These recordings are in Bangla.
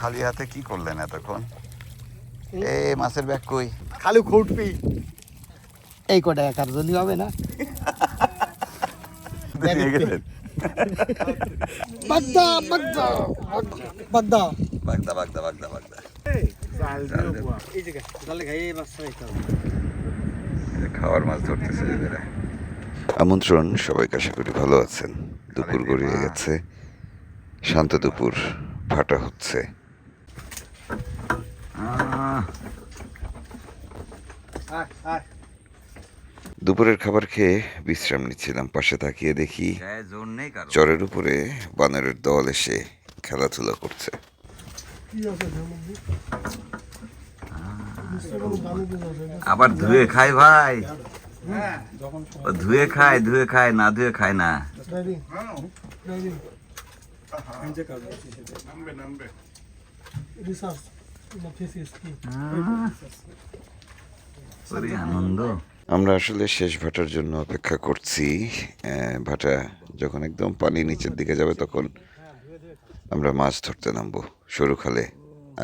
খালি হাতে কি করলেন এতক্ষণ? এ মাছের ব্যাগ কই? খালি খুঁটপি এই কটা একার জন্য হবে না? বাগদা বাগদা বাগদা। বাগদা খাওয়ার মাছ ধরতেছে এদের আমন্ত্রণ সবাইকে আশা করি ভালো আছেন। দুপুর গড়িয়ে গেছে। শান্ত দুপুর ফাটা হচ্ছে। দুপুরের খাবার খেয়ে বিশ্রাম নিচ্ছিলাম পাশে তাকিয়ে দেখি চরের উপরে বানরের দল এসে খেলাধুলা করছে। আবার ধুয়ে খায় ভাই। ধুয়ে খায় ধুয়ে খায় না ধুয়ে খায় না। আনন্দ আমরা আসলে শেষ ভাটার জন্য অপেক্ষা করছি। ভাটা যখন একদম পানি নিচের দিকে যাবে তখন আমরা মাছ ধরতে নামবো। সরু খালে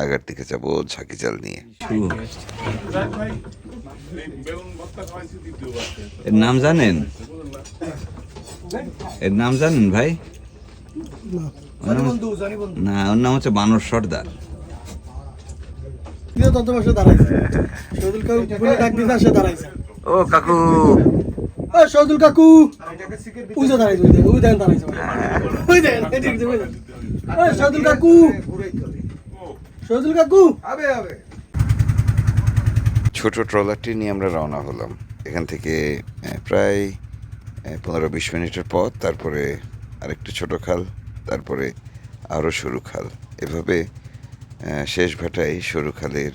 আগার দিকে যাব ঝাঁকি জাল নিয়ে। এর নাম জানেন? এর নাম জানেন ভাই? না ওর নাম হচ্ছে বানর সর্দার। প্রিয় তন্ত্র মাসে দাঁড়াইছে সৌদুল কাকু বলে ডাক দিতে আসে দাঁড়াইছে। ও কাকু। ও কাকু! ওই দাঁড়াইছে ওই দেখেন, ওই দেখেন দাঁড়াইছে। ওই দেখেন এই দেখেন, ওই দেখেন সৌদুল কাকু! সৌদুল কাকু! ছোট ট্রলারটি নিয়ে আমরা রওনা হলাম। এখান থেকে প্রায় পনেরো বিশ মিনিটের পথ তারপরে আরেকটু ছোট খাল তারপরে আরও সরু খাল। এভাবে শেষ ভাটায় সরু খালের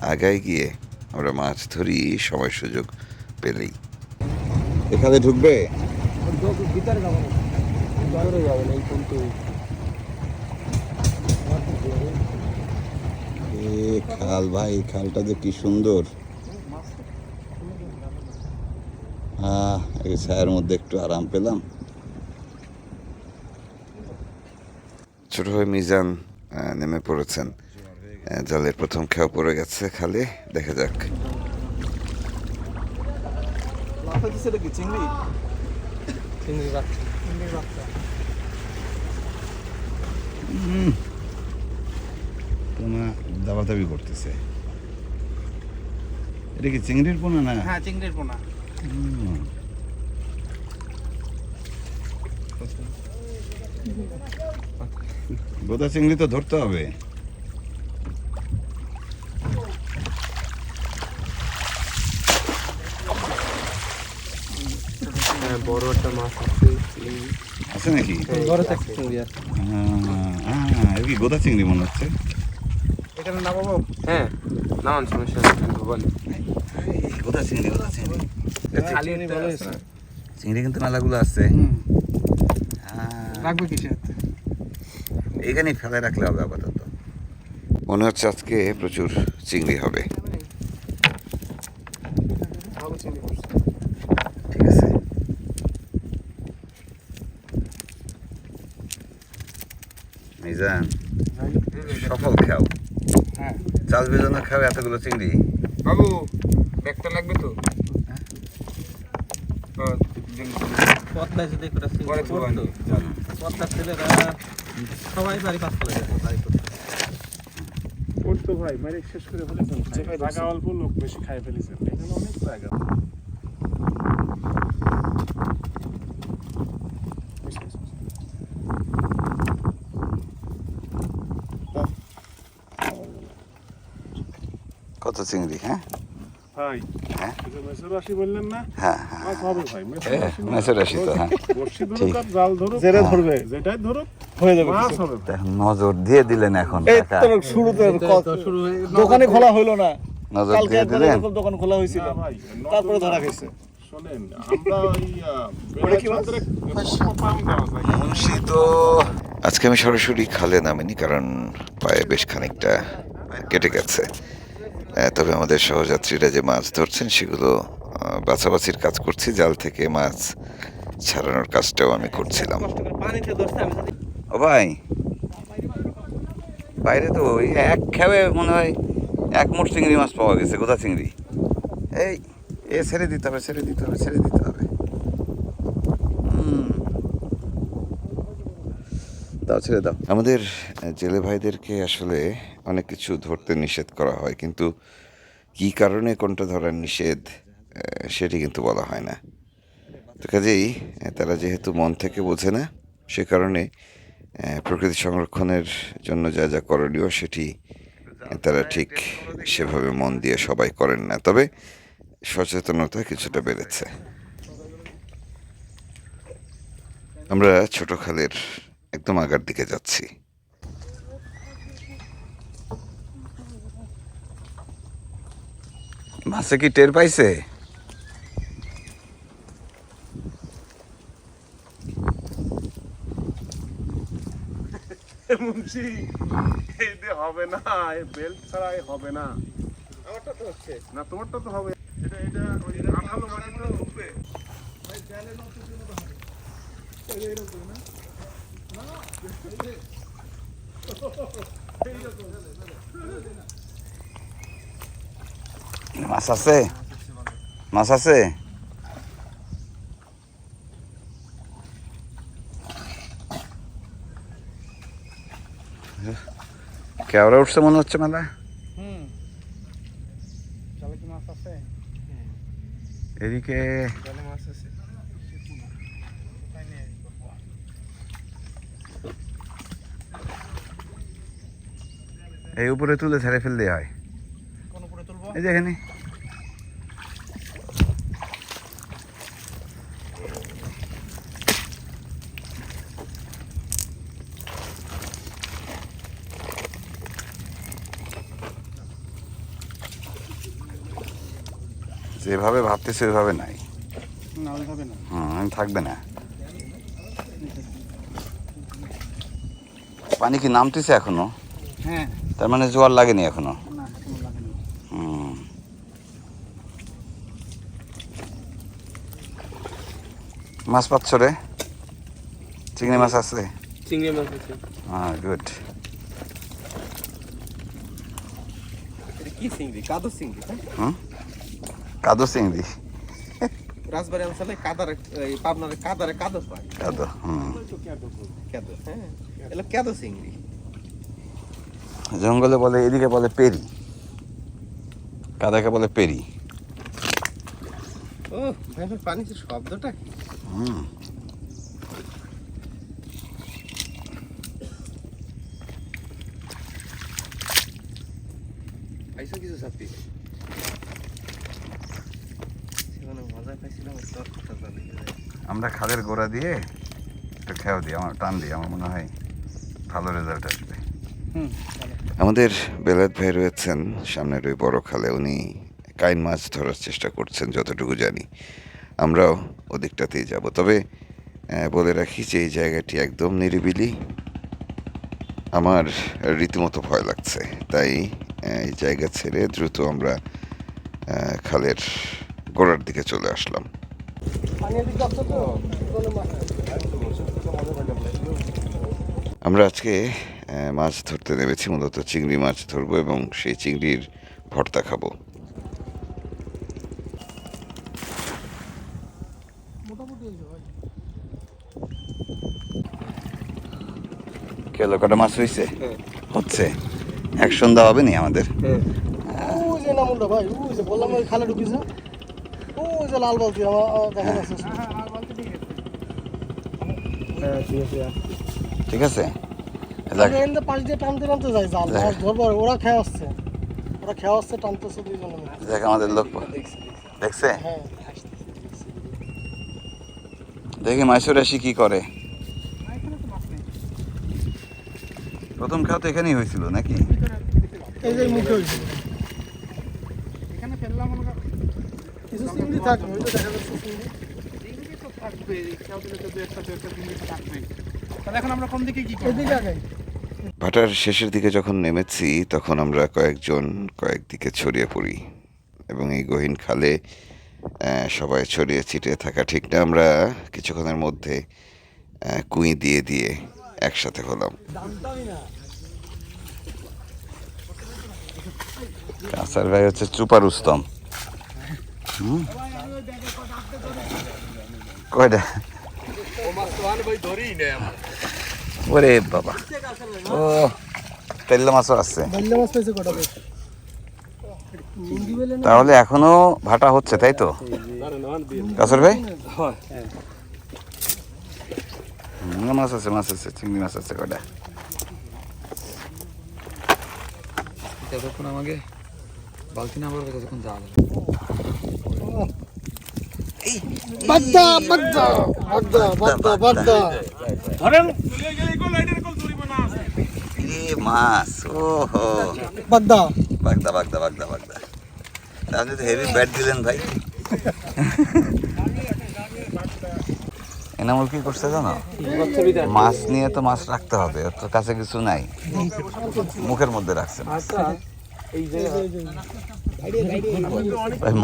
আগায় গিয়ে আমরা মাছ ধরি সময় সুযোগ পেলেই। এখানে ঢুকবে? খাল ভাই খালটা যে কি সুন্দর। আহ, এই ছায়ার মধ্যে একটু আরাম পেলাম। ছোট ভাই মিজান নেমে পড়েছেন। জালের প্রথম খেয়া পড়ে গেছে খালি দেখা যাক। পোনা দাবাদাবি করতেছে। এটা কি চিংড়ির পোনা না? হ্যাঁ চিংড়ির পোনা। হুম। গোদা চিংড়ি তো ধরতে হবে। হ্যাঁ বড় একটা মাছ আছে আছে নাকি? বড় চিংড়ি আছে। কি গোদা চিংড়ি মনে হচ্ছে? এখানে নামাবো হ্যাঁ নামান সমস্যা কিন্তু বল। গোদা চিংড়ি গোদা চিংড়ি। খালি কিন্তু মেলাগুলো আছে। রাখবে কিসে এখানেই ফেলে রাখলে হবে আপাতত। মনে হচ্ছে আজকে প্রচুর চিংড়ি হবে। ঠিক আছে। মিজান সফল খাও। হ্যাঁ। চাল বেজনা খাও এতগুলো চিংড়ি। বাবু ব্যাগটা লাগবে তো? পদ্মা যদি একটা পদ্মা ছেলেরা সবাই বাড়ি পাঁচ তলা যেত বাড়ি করতো। করতো ভাই মানে শেষ করে ফেলেছেন জায়গা অল্প লোক বেশি খাই ফেলেছেন এখানে অনেক জায়গা। কত চিংড়ি হ্যাঁ? ভাই হ্যাঁ? বললেন না? হ্যাঁ হ্যাঁ হবে ভাই মেসের হ্যাঁ, রাশি তো, হ্যাঁ। ধরুক আর জাল ধরুক হ্যাঁ। ধরবে। যেটাই ধরুক হয়ে যাবে নজর দিয়ে দিলেন এখন শুরুতে দোকানে খোলা হইল না। নজর দিয়ে দিলেন? দোকান খোলা হয়েছিল। তারপরে ধরা আজকে আমি সরাসরি খালে নামিনি কারণ পায়ে বেশ খানিকটা কেটে গেছে। তবে আমাদের সহযাত্রীরা যে মাছ ধরছেন সেগুলো বাছাবাছির কাজ করছি। জাল থেকে মাছ ছাড়ানোর কাজটাও আমি করছিলাম। ও ভাই। বাইরে তো ওই এক খেয়ে মনে হয় এক মোট চিংড়ি মাছ পাওয়া গেছে গোদা চিংড়ি। এই, এ ছেড়ে দিতে হবে, ছেড়ে দিতে হবে, ছেড়ে দিতে হবে। দাও, ছেড়ে দাও। আমাদের জেলে ভাইদেরকে আসলে অনেক কিছু ধরতে নিষেধ করা হয়, কিন্তু কী কারণে কোনটা ধরার নিষেধ সেটি কিন্তু বলা হয় না। তো কাজেই তারা যেহেতু মন থেকে বোঝে না, সে কারণে প্রকৃতি সংরক্ষণের জন্য যা যা করণীয় সেটি তারা ঠিক সেভাবে মন দিয়ে সবাই করেন না। তবে সচেতনতা কিছুটা বেড়েছে। আমরা ছোট খালের একদম আগার দিকে যাচ্ছি। মাছে কি টের পাইছে? মুন্সি এই দিয়ে হবে না এই বেল্ট ছাড়া হবে না। আমারটা তো হচ্ছে। না তোমারটা তো হবে। এটা এটা ওই আঠালো মাটিতে উঠবে মাছ আছে? মাছ আছে? কেওড়া উঠছে মনে হচ্ছে মেলা হুম। জলে কি মাছ আছে? এদিকে এই উপরে তুলে ছেড়ে ফেলতে হয়। এই যে এখানে। যেভাবে ভাবতেছে ওইভাবে নাই হুম থাকবে না। পানি কি নামতেছে এখনও? হ্যাঁ। তার মানে জোয়ার লাগেনি এখনও? হুম। মাছ পাচ্ছ রে? চিংড়ি মাছ আছে? চিংড়ি মাছ আছে। হ্যাঁ গুড কি চিংড়ি? কাদো চিংড়ি হ্যাঁ হুম? কাদো চিংড়ি রাজবাড়ি অঞ্চলে কাদার এই পাবনার কাদারে কাদো পায়। কাদো হুম। কাদো হ্যাঁ। এগুলো কাদো চিংড়ি জঙ্গলে বলে এদিকে বলে পেরি। কাদাকে বলে পেরি। ও ভাই ভাই শব্দটা কি? হুম। পাইছো কিছু চাপি সেখানে মজা পাইছিলাম তোর কথা জানি আমরা খালের গোড়া দিয়ে একটু খেয়াও দিই আমার টান দিই আমার মনে হয় ভালো রেজাল্ট আসবে। আমাদের বেলাত ভাই রয়েছেন সামনের ওই বড় খালে উনি কাইন মাছ ধরার চেষ্টা করছেন যতটুকু জানি। আমরাও ওদিকটাতেই যাব। তবে বলে রাখি যে এই জায়গাটি একদম নিরিবিলি। আমার রীতিমতো ভয় লাগছে। তাই এই জায়গা ছেড়ে দ্রুত আমরা খালের গোড়ার দিকে চলে আসলাম। আমরা আজকে মাছ ধরতে নেমেছি মূলত চিংড়ি মাছ ধরবো এবং সেই চিংড়ির ভর্তা খাব। কেলো কটা মাছ হয়েছে হচ্ছে। এক সন্ধ্যা হবে নি আমাদের ওই যে নামুনটা ভাই বললাম খালে ওই যে লাল বালতি দেখা যাচ্ছে। ঠিক আছে। ঠিক আছে যাক, আমি এখানে পাশ দিয়ে টানতে টানতে যাই জাল। মাছ ধরবো ওরা খেয়ে আসছে। ওরা খেয়ে আসছে টানতেছে দুইজনে মিলে। আমাদের লোক দেখছে? হ্যাঁ। দেখি মাইসুর আসি কি করে। প্রথম খাওয়া তো এখানেই হয়েছিল নাকি? এই যে মুখে হয়েছে এখানে ফেললাম মনে করো কিছু চিংড়ি থাকবে ওই যে দেখা যাচ্ছে চিংড়ি চিংড়ি তো থাকবে কেউ দিলে তো দু একটা দু একটা চিংড়ি থাকবে। তাহলে এখন আমরা কোন দিকে কি করব? এদিকে আগে। ভাটার শেষের দিকে যখন নেমেছি তখন আমরা কয়েকজন কয়েক দিকে ছড়িয়ে পড়ি। এবং এই গহীন খালে সবাই ছড়িয়ে ছিটিয়ে থাকা ঠিক না আমরা কিছুক্ষণের মধ্যে কুঁই দিয়ে দিয়ে একসাথে হলাম। জানতামই ভাই হচ্ছে চুপার উস্তম হুম? কয়টা? ওরে বাবা। ও, তেল্লা মাছও আছে। তাহলে এখনও ভাটা হচ্ছে, তাই তো? কাসর ভাই? মাছ আছে মাছ আছে, চিংড়ি মাছ আছে কয়টা? যতক্ষণ আমাকে বালতি না করবে ততক্ষণ যাওয়া বাগদা বাগদা বাগদা বাগদা বাগদা। এ মাছ ও হো বাগদা। বাগদা বাগদা বাগদা বাগদা। তাহলে তো হেভি ব্যাট দিলেন ভাই। এনামুল কি করছে জানো? মাছ নিয়ে তো মাছ রাখতে হবে ওর তো কাছে কিছু নাই। মুখের মধ্যে রাখছে মাছ। ওই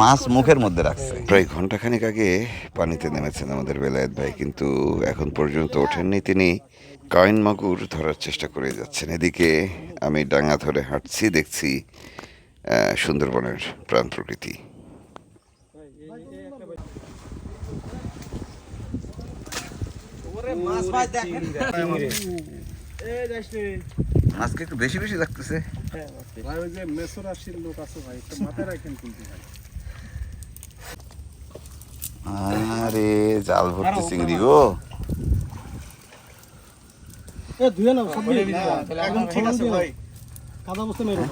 মাছ মুখের মধ্যে রাখছে প্রায় ঘন্টাখানেক আগে পানিতে নেমেছেন আমাদের বেলায়েত ভাই কিন্তু এখন পর্যন্ত ওঠেননি তিনি কয়েন মাগুর ধরার চেষ্টা করে যাচ্ছেন এদিকে আমি ডাঙ্গা ধরে হাঁটছি দেখছি সুন্দরবনের প্রাণ প্রকৃতি মাছকে একটু বেশি বেশি লাগতেছে ভাই ওই যে মেসোরাশির লোক আছে ভাই একটু মাথায় রাখেন কিন্তু ভাই। আরে জাল ভর্তি চিংড়ি গো এ ধুয়ে নাও সব দিয়ে ঠিক আছে ভাই। কাদা বসতে মেরো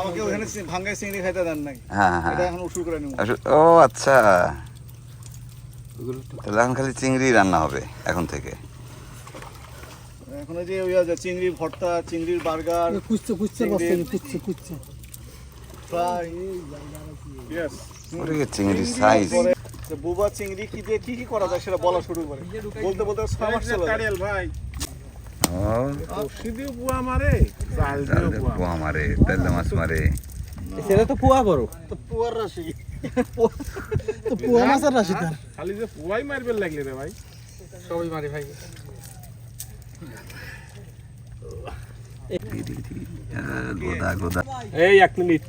আমাকে ওখানে ভাঙ্গাই চিংড়ি খাইতে দেন নাই। হ্যাঁ হ্যাঁ। এখন উসুল করে নিব। ও আচ্ছা। তাহলে এখন খালি চিংড়ি রান্না হবে এখন থেকে। এখন ওই যে ওই আছে চিংড়ির ভর্তা চিংড়ির বার্গার কুচছে কুচছে কুচছে কুচছে। ইয়েস চিংড়ি সাইজ বুবা চিংড়ি কি দিয়ে কি কি করা যায় সেটা বলা শুরু করে। বলতে বলতে ছয় মাস চলে কারিয়াল ভাই। বুয়া মারে জাল দিয়ে বুয়া। পোয়া মারে তেলে মাছ মারে। সেটা তো পোয়া বড়। তো পুয়ার রাশি। তো পুয়া মাছের রাশি তার। খালি যে পুয়াই মারবে লাগলে রে ভাই। সবাই মারি ভাই। গোদা গোদা এই এক মিনিট।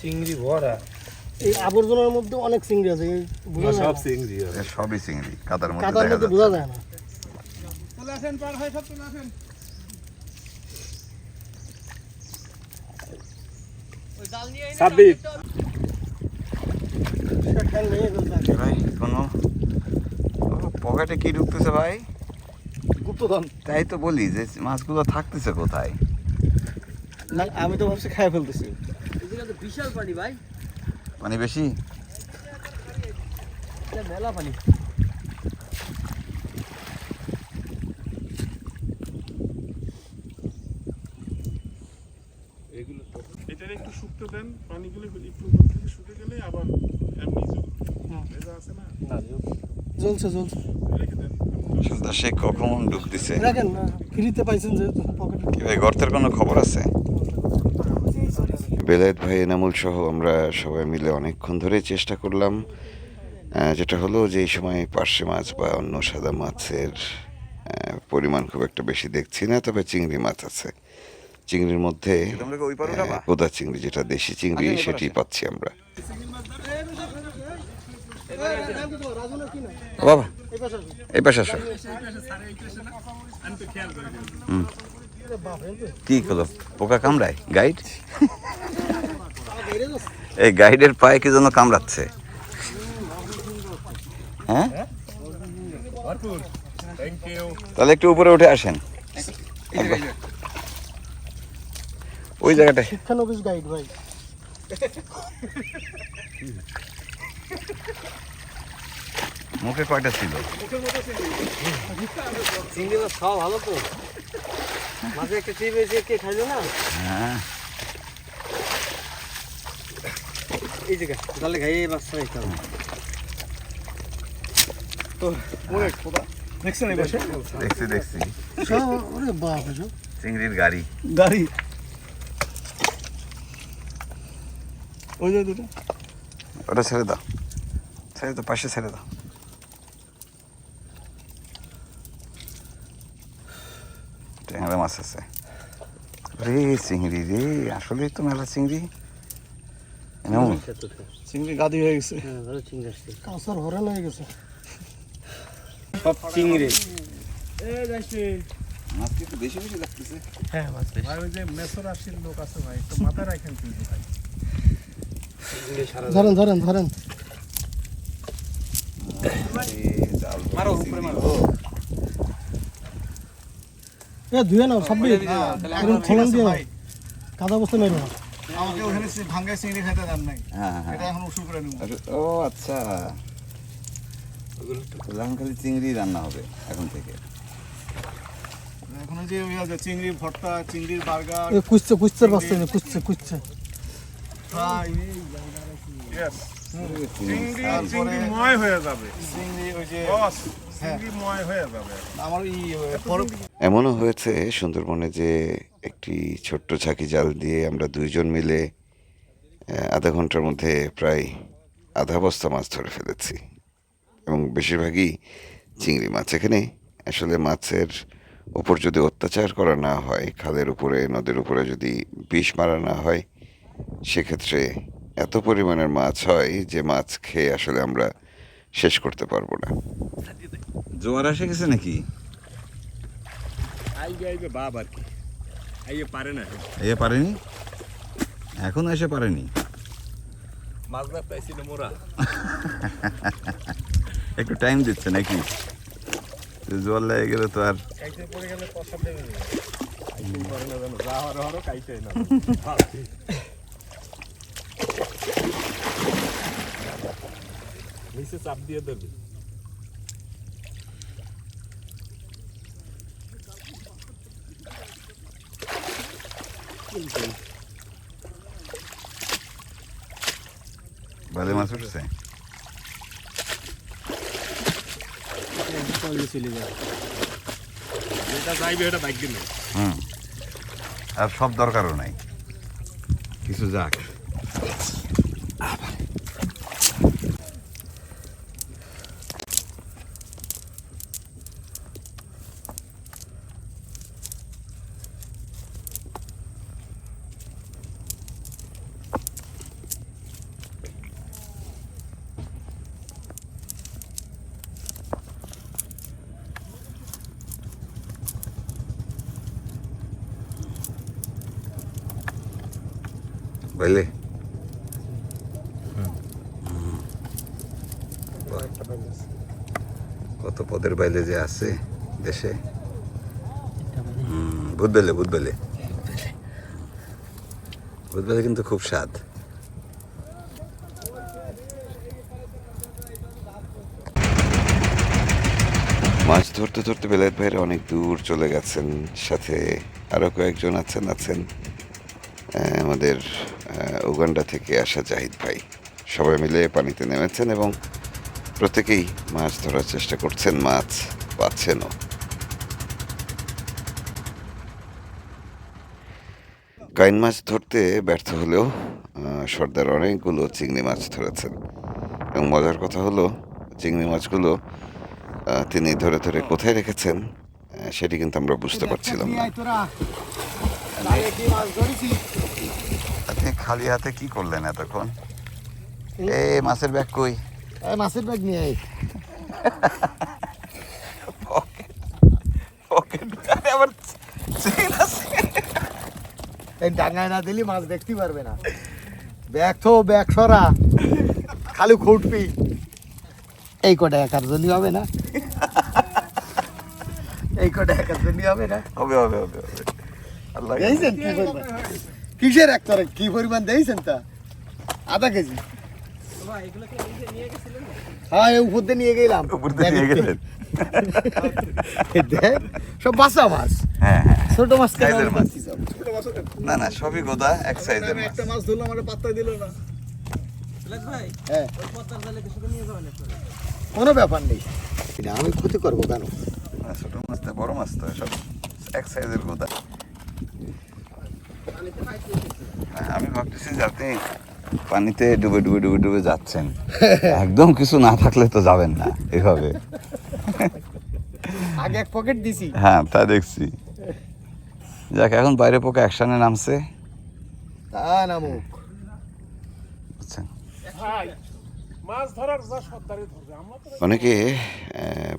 চিংড়ি ভরা। এই আবর্জনার মধ্যে অনেক চিংড়ি আছে বোঝা যায় চিংড়ি সবই চিংড়ি কাদার মধ্যে কাদার মধ্যে বোঝা যায় না। চলে আসেন পার সব চলে আসেন কোনো পকেটে কি ঢুকতেছে ভাই? গুপ্তধন। তাই তো বলি যে মাছগুলো থাকতেছে কোথায়? না আমি তো ভাবছি খাই ফেলতেছি। এদিকে তো বিশাল পানি ভাই। মানে বেশি? এটা মেলা পানি। এটার একটু শুকতে দেন পানিগুলো একটু শুকে গেলে আবার এমনি ভেজা আছে না। জ্বলছে জ্বলছে দেন কখন ডুব দিছে রাখেন না ফ্রিতে পাইছেন যেহেতু পকেটে কি ভাই গর্তের কোনো খবর আছে বেলায়েত ভাই এনামুল সহ আমরা সবাই মিলে অনেকক্ষণ ধরে চেষ্টা করলাম যেটা হলো যে এই সময় পার্শে মাছ বা অন্য সাদা মাছের পরিমাণ খুব একটা বেশি দেখছি না তবে চিংড়ি মাছ আছে চিংড়ির মধ্যে গোদা চিংড়ি যেটা দেশি চিংড়ি সেটি পাচ্ছি আমরা বাবা, এই পাশে আসো। কি হলো? পোকা কামড়ায়? গাইড? এই গাইডের পায়ে কি যেন কামড়াচ্ছে? হ্যাঁ? তাহলে একটু উপরে উঠে আসেন। ওই জায়গাটায়। গাইড ভাই। মুখে কয়টা ছিল? চিংড়ি মাছ খাওয়া ভালো তো। মাঝে একটা চিপ এসে কে খাইলো না? হ্যাঁ। এই জায়গা তাহলে খাইয়ে মাছ খাইতে হবে। ওরে খোদা দেখছেন এই বসে দেখছি দেখছি। সব ওরে বাপ রে। চিংড়ির গাড়ি। গাড়ি। ওই যে দুটো। ওটা ছেড়ে দাও। ছেড়ে দাও পাশে ছেড়ে দাও ট্যাংরা মাছ আছে। রে চিংড়ি রে আসলেই তো মেলা চিংড়ি। চিংড়ি গাদি হয়ে গেছে। কাঁচর হরেন হয়ে গেছে। মাছ কি বেশি বেশি লাগতেছে। ভাই ওই যে মেসর আসির লোক আছে ভাই একটু মাথায় রাখেন কিন্তু ভাই। ধরেন ধরেন ধরেন। মারো উপরে মারো। এ ধুয়ে নাও সাব্বির এরকম খোলন দিয়ে নাও। কাদা বস্তা মেরো না আমাকে ওখানে ভাঙ্গায় চিংড়ি খেতে দেন নাই। হ্যাঁ হ্যাঁ এটা এখন উসুল করে নিব। ও আচ্ছা। চিংড়ি রান্না হবে এখন থেকে। এখন যে ওই আছে চিংড়ি ভর্তা চিংড়ির বার্গার এ কুচছে কুচছে বাস্তা কুচছে কুচছে। ফ্রাই। চিংড়ি চিংড়ি ময় হয়ে যাবে। চিংড়ি ওই যে হয়ে। এমনও হয়েছে সুন্দরবনে যে একটি ছোট্ট ঝাঁকি জাল দিয়ে আমরা দুইজন মিলে আধা ঘণ্টার মধ্যে প্রায় আধা বস্তা মাছ ধরে ফেলেছি। এবং বেশিরভাগই চিংড়ি মাছ। এখানে আসলে মাছের উপর যদি অত্যাচার করা না হয় খালের উপরে নদীর উপরে যদি বিষ মারা না হয় সেক্ষেত্রে এত পরিমাণের মাছ হয় যে মাছ খেয়ে আসলে আমরা শেষ করতে পারব না। জোয়ার এসে গেছে নাকি? আইবে আইবে বাপ আর কি। আইয়ে পারে না। এ পারেনি? এখনও এসে পারেনি। মোরা। একটু টাইম দিচ্ছে নাকি? তো জল লেগে গেলে তো আর কাইতে পড়ে গেলে পয়সা দেবে না কাইতে পারে না জানো যা হরে হরে কাইতে না নিচে চাপ দিয়ে দেবে। ভালো মাছ উঠছে? আর সব দরকারও নাই। কিছু যাক। বুঝলে কত পদের বাইলে যে আছে দেশে? হুম, ভূতবেলে ভূতবেলে ভূতবেলে কিন্তু খুব স্বাদ। মাছ ধরতে ধরতে বেলায়েত ভাইরা অনেক দূর চলে গেছেন সাথে আরও কয়েকজন আছেন আছেন আমাদের উগান্ডা থেকে আসা জাহিদ ভাই। সবাই মিলে পানিতে নেমেছেন এবং প্রত্যেকেই মাছ ধরার চেষ্টা করছেন মাছ পাচ্ছেনও। কাইন মাছ ধরতে ব্যর্থ হলেও সর্দার অনেকগুলো চিংড়ি মাছ ধরেছেন। এবং মজার কথা হলো চিংড়ি মাছগুলো তিনি ধরে ধরে কোথায় রেখেছেন সেটি কিন্তু আমরা বুঝতে পারছিলাম না। আপনি খালি হাতে কি করলেন এতক্ষণ? এ মাছের ব্যাগ কই? মাছের ব্যাগ নিয়ে আই আবার এই ডাঙায় না দিলি মাছ দেখতে পারবে না। ব্যাগ তো ব্যাগ সরা। খালি খুঁটবি। এই কটা একার জন্য হবে না? এই কটা একার জন্য হবে না? হবে হবে হবে আল্লাহ কি পরিমাণ কিসের এক তরে কি পরিমাণ দেখছেন তা? আধা কেজি? হ্যাঁ উপর দিয়ে নিয়ে গেলাম। উপর দিয়ে নিয়ে গেলেন। সব বাসা মাছ। হ্যাঁ হ্যাঁ ছোট মাছ সাইজের মাছ। না না সবই গোদা এক সাইজের মাছ। একটা মাছ ধরলাম আমার পাত্তা দিল না। হ্যাঁ। কোনো ব্যাপার নেই। আমি ক্ষতি করব কেন? ছোট মাছ তো বড় মাছ তো সব এক সাইজের গোদা। হ্যাঁ, আমি ভাবতেছি যাতে পানিতে ডুবে ডুবে ডুবে ডুবে যাচ্ছেন। একদম কিছু না থাকলে তো যাবেন না এভাবে। আগে এক পকেট দিছি। হ্যাঁ তা দেখছি। যাক এখন বাইরে পোকা অ্যাকশনে নামছে। তা নামুক। বুঝছেন তো অনেকে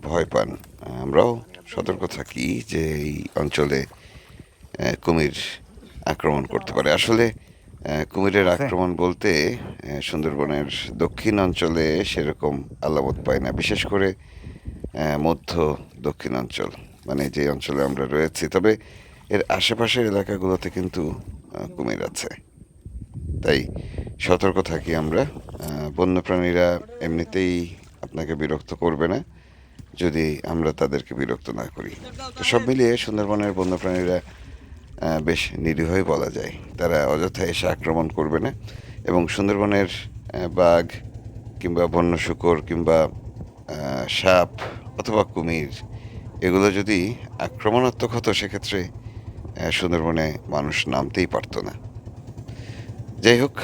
ভয় পান। আমরাও সতর্ক থাকি যে এই অঞ্চলে কুমির আক্রমণ করতে পারে। আসলে কুমিরের আক্রমণ বলতে সুন্দরবনের দক্ষিণ অঞ্চলে সেরকম আলামত পায় না। বিশেষ করে মধ্য দক্ষিণ অঞ্চল মানে যে অঞ্চলে আমরা রয়েছি। তবে এর আশেপাশের এলাকাগুলোতে কিন্তু কুমির আছে। তাই সতর্ক থাকি আমরা। বন্যপ্রাণীরা এমনিতেই আপনাকে বিরক্ত করবে না যদি আমরা তাদেরকে বিরক্ত না করি। তো সব মিলিয়ে সুন্দরবনের বন্যপ্রাণীরা বেশ নিরীহই বলা যায়। তারা অযথা এসে আক্রমণ করবে না এবং সুন্দরবনের বাঘ কিংবা বন্য শুকর কিংবা সাপ অথবা কুমির, এগুলো যদি আক্রমণাত্মক হতো সেক্ষেত্রে সুন্দরবনে মানুষ নামতেই পারতো না। যাই হোক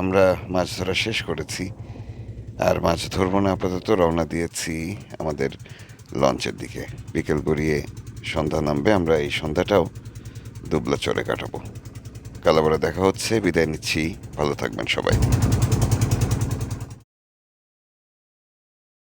আমরা মাছ ধরা শেষ করেছি। আর মাছ ধরবো না আপাতত, রওনা দিয়েছি আমাদের লঞ্চের দিকে। বিকেল গড়িয়ে সন্ধ্যা নামবে, আমরা এই সন্ধ্যাটাও দুবলা চরে কাটাবো কালাবারে দেখা হচ্ছে বিদায় নিচ্ছি। ভালো থাকবেন সবাই।